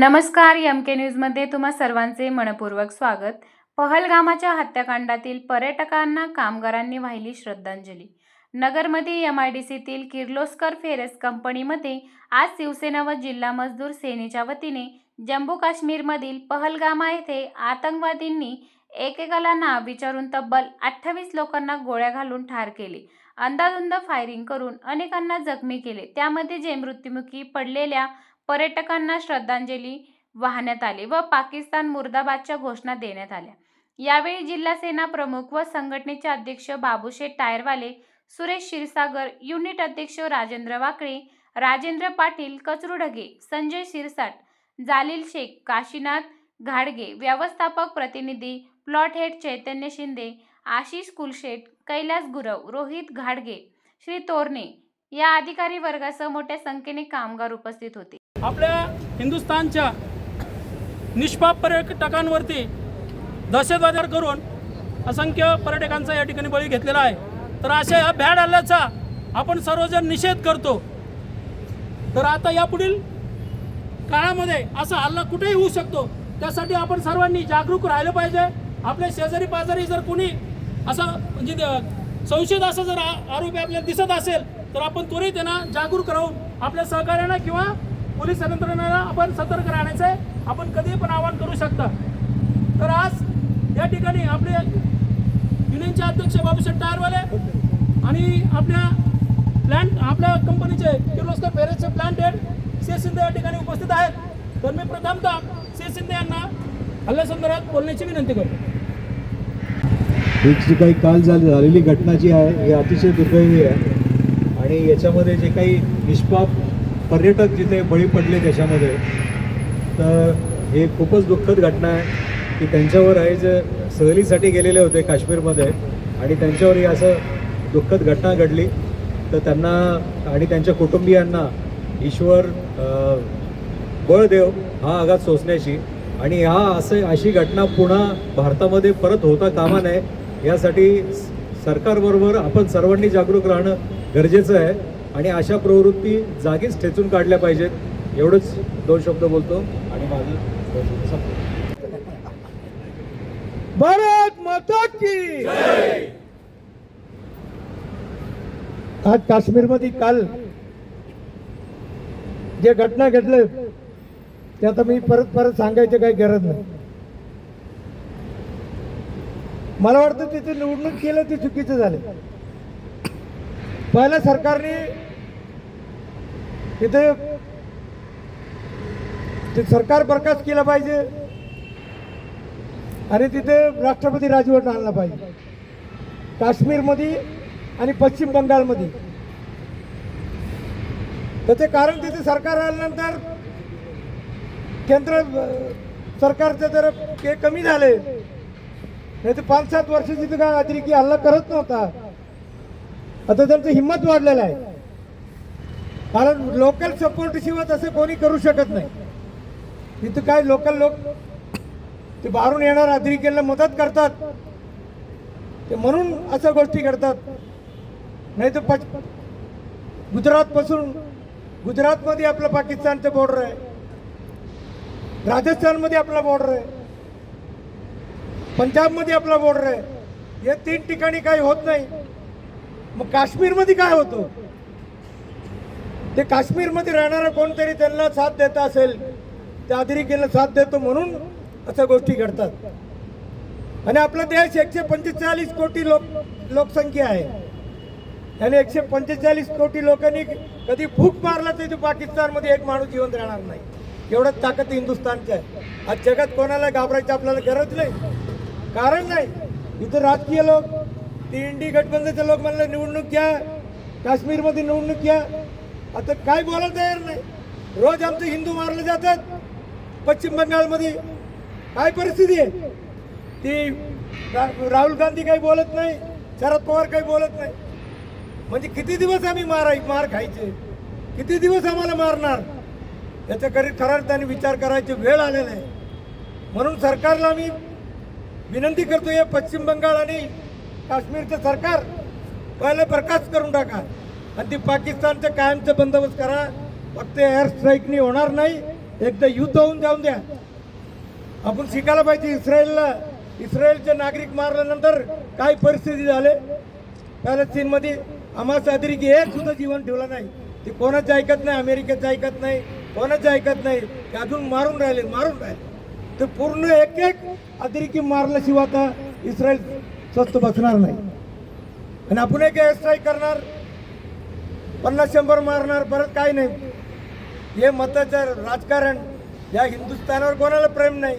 नमस्कार एम के न्यूजमध्ये तुम्हा सर्वांचे मनपूर्वक स्वागत. पहलगामाच्या हत्याकांडातील पर्यटकांना कामगारांनी वाहिली श्रद्धांजली. नगरमध्ये एम आय डी सीतील किर्लोस्कर फेरस कंपनीमध्ये आज शिवसेना व जिल्हा मजदूर सेनेच्या वतीने जम्मू काश्मीरमधील पहलगामा येथे आतंकवादींनी एकेकाला नाव विचारून तब्बल अठ्ठावीस लोकांना गोळ्या घालून ठार केले. अंदाधुंद फायरिंग करून अनेकांना जखमी केले. त्यामध्ये जे मृत्युमुखी पडलेल्या पर्यटकांना श्रद्धांजली वाहण्यात आली व पाकिस्तान मुर्दाबादच्या घोषणा देण्यात आल्या. यावेळी जिल्हा सेना प्रमुख व संघटनेचे अध्यक्ष बाबूशेठ टायरवाले सुरेश क्षीरसागर युनिट अध्यक्ष राजेंद्र वाकळे राजेंद्र पाटील कचरुढगे संजय शिरसाट जालील शेख काशीनाथ घाडगे व्यवस्थापक प्रतिनिधी प्लॉट हेड चैतन्य शिंदे आशिष कुलशेठ कैलास गुरव रोहित घाडगे श्री तोरणे या अधिकारी वर्गासह मोठ्या संख्येने कामगार उपस्थित होते. आपल्या हिंदुस्थानच्या निष्पाप पर्यटकांवरती दहशतवादार करून असंख्य पर्यटकांचा या ठिकाणी बळी घेतलेला आहे. तर अशा ह्या भ्याड हल्ल्याचा आपण सर्वजण निषेध करतो. तर आता यापुढील काळामध्ये असा हल्ला कुठेही होऊ शकतो. त्यासाठी आपण सर्वांनी जागरूक राहिलं पाहिजे. आपल्या शेजारी पाजारी जर कोणी असा म्हणजे द- संशयित असं जर आरोपी आपल्याला दिसत असेल तर आपण त्वरित त्यांना जागरूक राहून आपल्या सहकार्यांना किंवा पोलीस यंत्रणेला आपण सतर्क राहण्याचं आहे आपण कधीही पण आवाहन करू शकता. तर आज या ठिकाणी आपले युनियनचे अध्यक्ष बाबूसाहेब टायरवाले आणि आपल्या प्लॅन आपल्या कंपनीचे किर्लोस्कर फेरेसचे प्लॅन हेड सी शिंदे या ठिकाणी उपस्थित आहेत. तर मी प्रथमतः सी शिंदे यांना हल्ल्यासंदर्भात बोलण्याची विनंती करतो. ही जी काही काल झालेली घटना जी आहे ही अतिशय दुर्दैवी आहे. आणि याच्यामध्ये जे काही निष्पाप पर्यटक जिथे बळी पडले त्याच्यामध्ये तर हे खूपच दुःखद घटना आहे की त्यांच्यावर आहे जे सहलीसाठी गेलेले होते काश्मीरमध्ये आणि त्यांच्यावर ही असं दुःखद घटना घडली तर त्यांना आणि त्यांच्या कुटुंबियांना ईश्वर बळ देव हा आघात सोसण्याची आणि हा असं अशी घटना पुन्हा भारतामध्ये परत होता कामा नये यासाठी स- सरकारबरोबर आपण सर्वांनी जागरूक राहणं गरजेचं आहे. आणि अशा प्रवृत्ती जागीच ठेचून काढल्या पाहिजेत. एवढंच दोन शब्द बोलतो आणि माझं दोन शब्द संपतो. भारत माता की आज काश्मीरमध्ये काल जे घटना घडलं ते आता मी परत परत सांगायची काही गरज नाही. मला वाटतं तिथे निवडणूक केलं ते चुकीचं झालं. पहिल्या सरकारने तिथे ते सरकार बरखास्त केलं पाहिजे आणि तिथे राष्ट्रपती राजवट आणला पाहिजे. काश्मीरमध्ये आणि पश्चिम बंगालमध्ये. त्याचे कारण तिथे सरकार आल्यानंतर केंद्र सरकारचे जर ते कमी झाले नाही तर पाच सात वर्ष तिथे काय अतिरेकी हल्ला करत नव्हता. आता त्यांचं हिंमत वाढलेलं आहे. कारण लोकल सपोर्ट शिवाय तसं कोणी करू शकत नाही. तिथं काय लोकल लोक ते बाहेरून येणार अतिरेक्यांना मदत करतात. ते म्हणून अशा गोष्टी करतात नाही तर पच गुजरातपासून गुजरातमध्ये आपलं पाकिस्तानचं बॉर्डर आहे. राजस्थानमध्ये आपला बॉर्डर आहे. पंजाबमध्ये आपला बॉर्डर आहे. या तीन ठिकाणी काही होत नाही. मग काश्मीरमध्ये काय होतं? ते काश्मीरमध्ये राहणारा कोणतरी त्यांना साथ देत असेल त्या अतिरेकीला साथ देतो म्हणून अशा गोष्टी घडतात. आणि आपला देश एकशे पंचेचाळीस कोटी लोक लोकसंख्या आहे. आणि एकशे पंचेचाळीस कोटी लोकांनी कधी फूक मारला तर पाकिस्तानमध्ये एक माणूस जिवंत राहणार नाही. एवढंच ताकद हिंदुस्थानची आहे. आज जगात कोणाला घाबरायची आपल्याला गरज नाही. कारण नाही. इथं राजकीय लोक ती इंडी गटबंधनच्या लोक म्हणले निवडणूक घ्या. काश्मीरमध्ये निवडणूक घ्या. आता काय बोलायला तयार नाही. रोज आमचे हिंदू मारले जातात. पश्चिम बंगालमध्ये काय परिस्थिती आहे? ती रा- राहुल गांधी काही बोलत नाही शरद पवार काही बोलत नाही. म्हणजे किती दिवस आम्ही माराय मार खायचे? किती दिवस आम्हाला मारणार? याच्याकरी खऱ्या विचार करायची वेळ आलेला आहे. म्हणून सरकारला आम्ही विनंती करतो या पश्चिम बंगाल आणि काश्मीरचं सरकार पहिले बरखास्त करून टाका. आणि ती पाकिस्तानचं कायमचं बंदोबस्त करा. फक्त एअर स्ट्राईकनी होणार नाही. एकदा युद्ध होऊन जाऊन द्या. आपण शिकायला पाहिजे इस्रायलला. इस्रायलचे नागरिक मारल्यानंतर काय परिस्थिती झाले? पॅलेस्टीनमध्ये आम्हाला अतिरिक्त एक सुद्धा जीवन ठेवलं नाही. ते कोणाचं ऐकत नाही? अमेरिकेचं ऐकत नाही. कोणाचं ऐकत नाही? ते अजून मारून राहिले मारून राहिले. ते पूर्ण एक एक अतिरिक्त मारल्याशिवाय आता इस्रायल स्वस्त बसणार नाही. आणि आपण एक एअर स्ट्राईक करणार पन्नास शंभर मारणार परत काही नाही. हे मताचं राजकारण या हिंदुस्थानावर कोणाला प्रेम नाही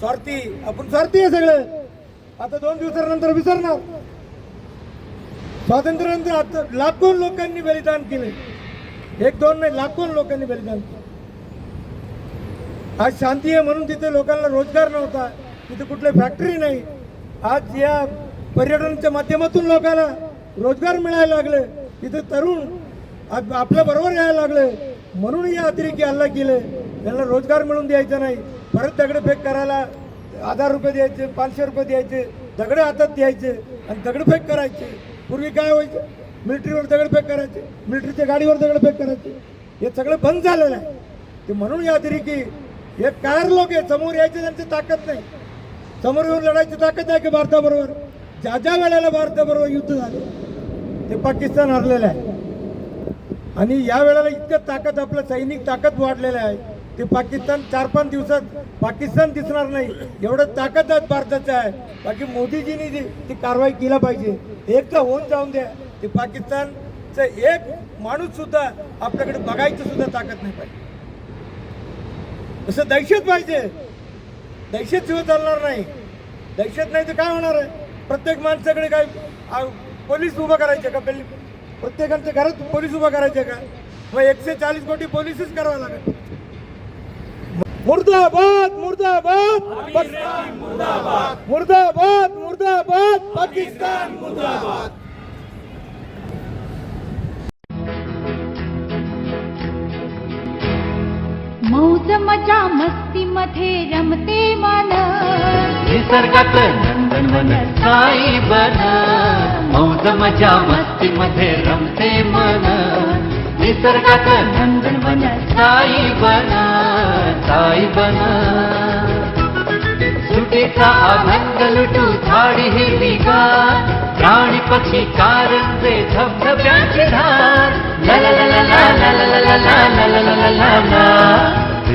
स्वार्थी आपण स्वार्थी आहे सगळं. आता दोन दिवसानंतर विसरणार. स्वातंत्र्यानंतर आता लाखो लोकांनी बलिदान केले एक दोन नाही लाखो लोकांनी बलिदान केलं आज शांती आहे म्हणून तिथे लोकांना रोजगार नव्हता तिथे कुठली फॅक्टरी नाही. आज या पर्यटनाच्या माध्यमातून लोकांना रोजगार मिळायला लागले. तिथे तरुण आपल्या बरोबर यायला लागले. म्हणून या अतिरेकी हल्ला केले. त्यांना रोजगार मिळून द्यायचा नाही. परत दगडफेक करायला हजार रुपये द्यायचे पाचशे रुपये द्यायचे दगडे हातात द्यायचे आणि दगडफेक करायचे. पूर्वी काय व्हायचं? मिलिटरीवर दगडफेक करायचे मिलिटरीच्या गाडीवर दगडफेक करायचे. हे सगळं बंद झालेलं आहे. ते म्हणून या अतिरेकी हे कार लोक आहे समोर यायचे त्यांची ताकद नाही. समोर येऊन लढायची ताकद आहे की भारताबरोबर? ज्या ज्या वेळेला भारताबरोबर युद्ध झालं ते पाकिस्तान हरलेलं आहे. आणि या वेळेला इतकं ताकद आपलं सैनिक ताकद वाढलेलं आहे ते पाकिस्तान चार पाच दिवसात पाकिस्तान दिसणार नाही. एवढं ताकद आज भारताचं आहे. बाकी मोदीजींनी जी ती कारवाई केला पाहिजे. एक तर होऊन जाऊन द्या. ते पाकिस्तानचं एक माणूस सुद्धा आपल्याकडे बघायचं सुद्धा ताकद नाही पाहिजे. तसं दहशत पाहिजे. दहशत शिवाय चालणार नाही. दहशत नाही तर काय होणार आहे? प्रत्येक माणसाकडे काय पोलीस उभं करायचे का? पहिली प्रत्येकाच्या घरात पोलीस उभं करायचे का? मग एकशे चाळीस कोटी पोलीसच करावं लागेल. मुर्दाबाद मुर्दाबाद मुर्दाबाद मुर्दाबाद पाकिस्तान मुर्दाबाद. मौज मजा मस्ती मध्ये रमते मन निसर्गात नंदनवन साई बन मौज मजा मस्ती मध्ये रमते मन निसर्गात नंदनवन साई बन साई बन सुटीचा आनंद लुटू झाडी हिरवीगार प्राणी पक्षी कारंजे धबधब्याची धार ला ला ला ला ला ला ला ला ला ला ला ला ला ला ला ला